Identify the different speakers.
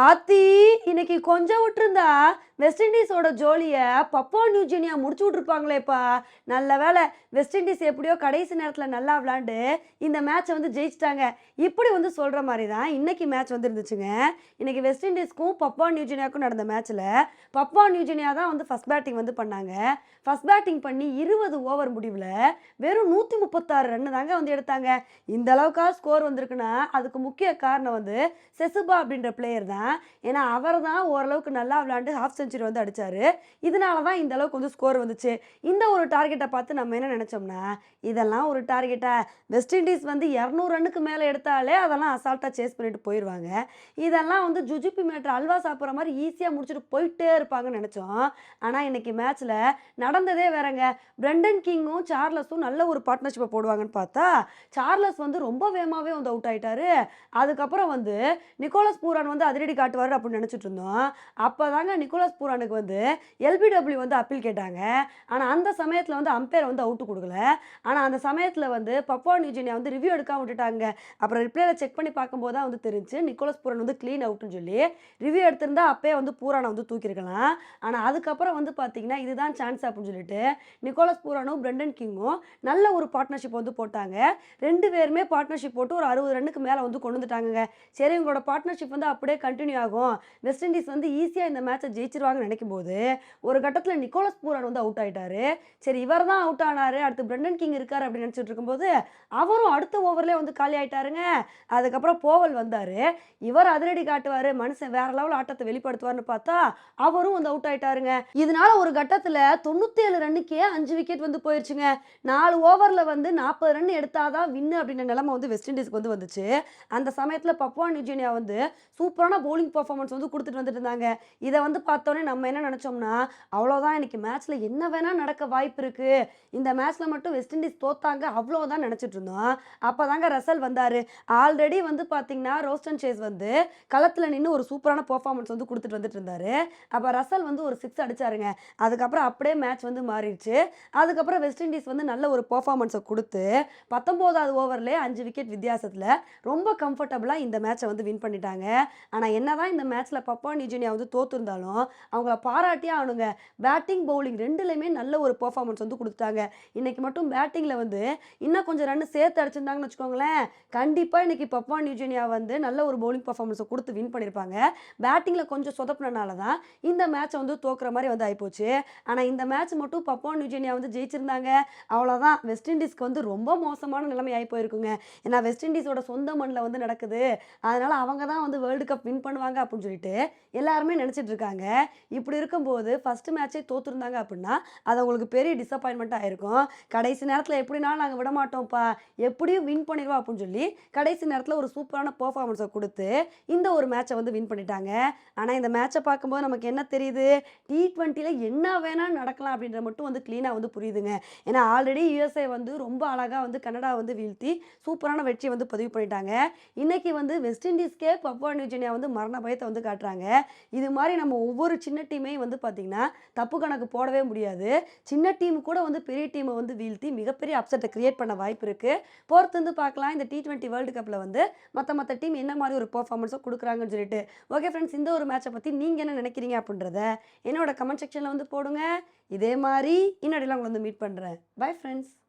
Speaker 1: ஆத்தி இன்னைக்கு கொஞ்சம் விட்டுருந்தா வெஸ்ட் இண்டீஸோட ஜோலியை பப்பா நியூஜினியா முடிச்சு விட்ருப்பாங்களேப்பா நல்ல வேளை வெஸ்ட் இண்டீஸ் எப்படியோ கடைசி நேரத்தில் நல்லா விளாண்டு இந்த மேட்ச்சை வந்து ஜெயிச்சிட்டாங்க. இப்படி வந்து சொல்கிற மாதிரி தான் இன்னைக்கு மேட்ச் வந்து இருந்துச்சுங்க இன்னைக்கு வெஸ்ட் இண்டீஸ்க்கும் பப்பா நியூஜினியாவுக்கும் நடந்த மேட்ச்சில் பப்பா நியூஜினியா தான் வந்து ஃபஸ்ட் பேட்டிங் வந்து பண்ணாங்க. ஃபஸ்ட் பேட்டிங் பண்ணி இருபது ஓவர் முடிவில் வெறும் நூற்றி முப்பத்தாறு ரன்னு தாங்க வந்து எடுத்தாங்க. இந்த அளவுக்கா ஸ்கோர் வந்திருக்குன்னா அதுக்கு முக்கிய காரணம் வந்து செசுபா அப்படின்ற பிளேயர் தான். ஏன்னா அவர் தான் ஓரளவுக்கு நல்லா விளாண்டு ஹாஃப் செஞ்சுரி வந்து அடித்தார் இதனால தான் இந்த அளவுக்கு வந்து ஸ்கோர் வந்துச்சு. இந்த ஒரு டார்கெட்டை பார்த்து நம்ம என்ன நினச்சோம்னா இதெல்லாம் ஒரு டார்கெட்டா வெஸ்ட் இண்டீஸ் வந்து இரநூறு ரன்னுக்கு மேலே எடுத்தாலே அதெல்லாம் அசால்ட்டாக சேஸ் பண்ணிட்டு போயிடுவாங்க இதெல்லாம் வந்து ஜுஜுப்பி மேட்ரு அல்வா சாப்பிட்ற மாதிரி ஈஸியாக முடிச்சுட்டு போயிட்டே இருப்பாங்கன்னு நினச்சோம். ஆனால் இன்னைக்கு மேட்ச்சில் நடந்ததே வேறங்க. பிரண்டன் கிங்கும் சார்லஸும் நல்ல ஒரு பார்ட்னர்ஷிப்பை போடுவாங்கன்னு பார்த்தா சார்லஸ் வந்து ரொம்ப வேகமாகவே வந்து அவுட் ஆகிட்டாரு அதுக்கப்புறம் வந்து நிக்கோலஸ் பூரான் வந்து அதிரடி காட்டுவார் அப்படின்னு நினச்சிட்டு இருந்தோம். அப்போ தாங்க நிக்கோலாஸ் பூரானுக்கு வந்து எல்பிடபிள்யூ வந்து அப்பீல் கேட்டாங்க. ஆனால் அந்த சமயத்தில் வந்து அம்பையர் வந்து அவுட்டு கொடுக்கல. ஆனால் அந்த சமயத்தில் வந்து பப்பா நியூஜினியா வந்து ரிவ்யூ எடுக்காம விட்டுட்டாங்க. அப்புறம் ரிப்ளேல செக் பண்ணி பார்க்கும்போது தான் வந்து தெரிஞ்சு நிக்கோலஸ் பூரான் வந்து க்ளீன் அவுட்னு சொல்லி ரிவ்யூ எடுத்திருந்தா அப்பயே வந்து பூரானை வந்து தூக்கியிருக்கலாம். ஆனால் அதுக்கப்புறம் வந்து பார்த்தீங்கன்னா இதுதான் சான்ஸ் அப்படின்னு சொல்லிட்டு நிக்கோலஸ் பூரானும் பிரண்டன் கிங்கும் நல்ல ஒரு பார்ட்னர்ஷிப் வந்து போட்டாங்க. ரெண்டு பேருமே பார்ட்னர்ஷிப் போட்டு ஒரு அறுபது ரன்னுக்கு மேலே வந்து கொண்டு வந்துட்டாங்க சரி இவங்களோட பார்ட்னர்ஷிப் வந்து அப்படியே கண்டினியூ ஆகும். வெஸ்ட் இண்டீஸ் வந்து ஈஸியாக இந்த மேட்சை ஜெயிச்சிருவாங்கன்னு நினைக்கும் போது ஒரு கட்டத்தில் நிக்கோலஸ் பூரன் வந்து அவுட் ஆயிட்டாரு. சரி இவர் தான் அவுட் ஆனாரு. அடுத்து பிரண்டன் கிங் இருக்காரு அப்படின்னு நினச்சிட்டு இருக்கும்போது அவரும் அடுத்த ஓவர்லேயே வந்து காலி ஆயிட்டாருங்க. அதுக்கப்புறம் போவல் வந்தார். இவர் அதிரடி காட்டுவார். மனுஷன் வேற லெவல் ஆட்டத்தை வெளிப்படுத்துவார்னு பார்த்தா அவரும் வந்து அவுட் ஆயிட்டாருங்க. இதனால ஒரு கட்டத்தில் தொண்ணூத்தேழு ரன்னுக்கே அஞ்சு விக்கெட் வந்து போயிருச்சுங்க. நாலு ஓவரில் வந்து நாற்பது ரன் எடுத்தாதான் வின்னு அப்படின்ற நிலைமை வந்து வெஸ்ட் இண்டீஸ்க்கு வந்து வந்துச்சு. அந்த சமயத்தில் பப்வான் நியூஜினியா வந்து சூப்பரான போலிங் பர்ஃபார்மன்ஸ் வந்து கொடுத்துட்டு வந்துட்டு இருந்தாங்க. இதை வந்து பார்த்தோன்னே நம்ம என்ன நினச்சோம்னா அவ்வளோதான் இன்றைக்கி மேட்ச்சில் என்ன வேணால் நடக்க வாய்ப்பு இருக்குது இந்த மேட்ச்சில் மட்டும் வெஸ்ட் இண்டீஸ் தோத்தாங்க அவ்வளோதான் நினச்சிட்டு இருந்தோம். அப்போ தாங்க ரசல் வந்தார். ஆல்ரெடி வந்து பார்த்தீங்கன்னா ரோஸ்டன் சேஸ் வந்து களத்தில் நின்று ஒரு சூப்பரான பர்ஃபார்மன்ஸ் வந்து கொடுத்துட்டு வந்துட்டு இருந்தாரு. அப்போ ரசல் வந்து ஒரு சிக்ஸ் அடிச்சாருங்க. அதுக்கப்புறம் அப்படியே மேட்ச் வந்து மாறிடுச்சு. அதுக்கப்புறம் வெஸ்ட் இண்டீஸ் வந்து நல்ல ஒரு பர்ஃபார்மன்ஸை கொடுத்து பத்தொம்போதாவது ஓவர்லேயே அஞ்சு விக்கெட் வித்தியாசத்தில் ரொம்ப கம்ஃபர்டபுளாக இந்த மேட்சை வந்து வின் பண்ணிட்டாங்க. ஆனால் என்னதான் இந்த மேட்ச்சில் பப்பா நிஜினியா வந்து தோத்துருந்தாலும் அவங்கள பாராட்டியே ஆகணுங்க. பேட்டிங் பவுலிங் ரெண்டுலையுமே நல்ல ஒரு பர்ஃபார்மன்ஸ் வந்து கொடுத்துட்டாங்க. இன்னைக்கு மட்டும் பேட்டிங்கில் வந்து இன்னும் கொஞ்சம் ரன் சேர்த்து அடிச்சிருந்தாங்கன்னு வச்சுக்கோங்களேன் கண்டிப்பாக இன்னைக்கு பப்பா நியூஜினியா வந்து நல்ல ஒரு பவுலிங் பர்ஃபார்மன்ஸை கொடுத்து வின் பண்ணியிருப்பாங்க பேட்டிங்கில் கொஞ்சம் சொதப்பினால தான் இந்த மேட்சை வந்து தோக்குற மாதிரி வந்து ஆயிப்போச்சு. ஆனால் இந்த மேட்ச் மட்டும் பப்பா நியூஜினியா வந்து ஜெயிச்சிருந்தாங்க. அவ்வளோதான் வெஸ்ட் இண்டீஸ்க்கு வந்து ரொம்ப மோசமான நிலைமை ஆகி போயிருக்குங்க ஏன்னா வெஸ்ட் இண்டீஸோட சொந்த மண்ணில் வந்து நடக்குது. அதனால அவங்க தான் வந்து வேர்ல்டு கப் வின் பண்ணுவாங்க அப்படின்னு சொல்லிட்டு எல்லாருமே நினச்சிட்டு இருக்காங்க இப்படி இருக்கும்போது ஃபஸ்ட்டு மேட்சே தோத்துருந்தாங்க அப்படின்னா அது அவங்களுக்கு பெரிய டிசப்பாயின்மெண்ட் ஆயிருக்கும் கடைசி நேரத்தில் எப்படினாலும் நாங்கள் விட மாட்டோம்ப்பா எப்படியும் வின் பண்ணிடுவோம் அப்படின்னு சொல்லி கடைசி நேரத்தில் ஒரு சூப்பரான பர்ஃபார்மன்ஸை கொடுத்து இந்த ஒரு மேட்சை வந்து வின் பண்ணிட்டாங்க. ஆனால் இந்த மேட்சை பார்க்கும்போது நமக்கு என்ன தெரியுது? டி ட்வெண்ட்டியில் என்ன வேணால் நடக்கலாம் அப்படின்ற மட்டும் வந்து க்ளீனாக வந்து புரியுதுங்க. ஏன்னா ஆல்ரெடி யூஎஸ்ஏ வந்து ரொம்ப அழகாக வந்து கனடா வந்து வீழ்த்தி சூப்பரான வெற்றியை வந்து பதிவு பண்ணிட்டாங்க. இன்னைக்கு வந்து வெஸ்ட் இண்டீஸ்க்கே பப்வா நியூஜினியா வந்து மரண பயத்தை வந்து காட்டுறாங்க. இது மாதிரி நம்ம ஒவ்வொரு சின்ன டீமையும் வந்து பார்த்திங்கன்னா தப்பு கணக்கு போடவே முடியாது. சின்ன டீம் கூட வந்து பெரிய டீமை வந்து வீழ்த்தி மிகப்பெரிய அப்செட்டை கிரியேட் பண்ண வாய்ப்பு இருக்குது பொறுத்து வந்து பார்க்கலாம் இந்த டி ட்வெண்ட்டி வேர்ல்டு கப்பில் வந்து மற்ற மற்ற டீம் என்ன மாதிரி ஒரு பர்ஃபார்மன்ஸோ கொடுக்குறாங்கன்னு சொல்லிட்டு. ஓகே ஃப்ரெண்ட்ஸ் இந்த ஒரு மேட்சை பற்றி நீங்கள் என்ன நினைக்கிறீங்க அப்படின்றத என்னோட கமெண்ட் செக்ஷனில் வந்து போடுங்க. இதே மாதிரி இன்னடியில் உங்களை வந்து மீட் பண்ணுறேன் பை ஃப்ரெண்ட்ஸ்